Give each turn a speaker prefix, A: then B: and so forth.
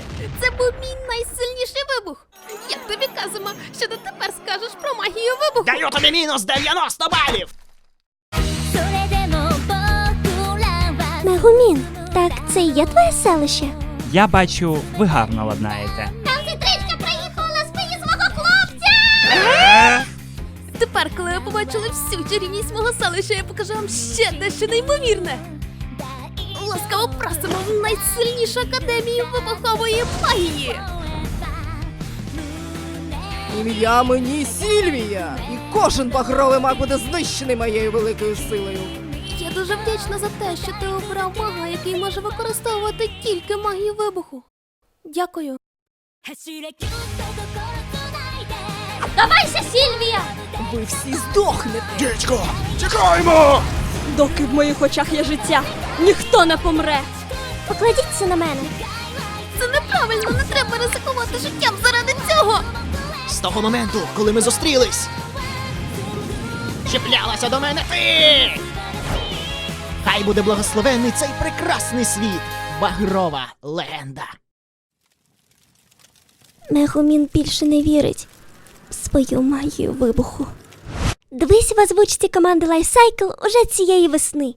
A: сили. Це був мій найсильніший вибух. Як тобі Казима, що ти тепер скажеш про магію вибуху?
B: Даю тобі мінус 90 балів!
C: Мегумін, так це є твоє селище?
D: Я бачу, ви гарно ладнаєте.
E: Там сестричка приїхала з мені свого хлопця!
A: Тепер, коли ви побачили всю чарівність мого селища, я покажу вам ще дещо неймовірне ласкаво просимо в найсильнішу академію вибухової магії.
F: Ім'я мені Сільвія, і кожен багровий маг буде знищений моєю великою силою.
A: Я дуже вдячна за те, що ти обрав мага, який може використовувати тільки магію вибуху. Дякую.
E: Давайся, Сільвія!
F: Ви всі здохнете!
B: Дідько, чекаємо!
G: Доки в моїх очах є життя, ніхто не помре.
C: Покладіться на мене.
A: Це неправильно, не треба ризикувати життям заради цього.
B: З того моменту, коли ми зустрілись. Чіплялася до мене ти! Хай буде благословенний цей прекрасний світ! Багрова легенда!
C: Мегумін більше не вірить в свою магію вибуху. Дивись в озвучці команди Lifecycle уже цієї весни.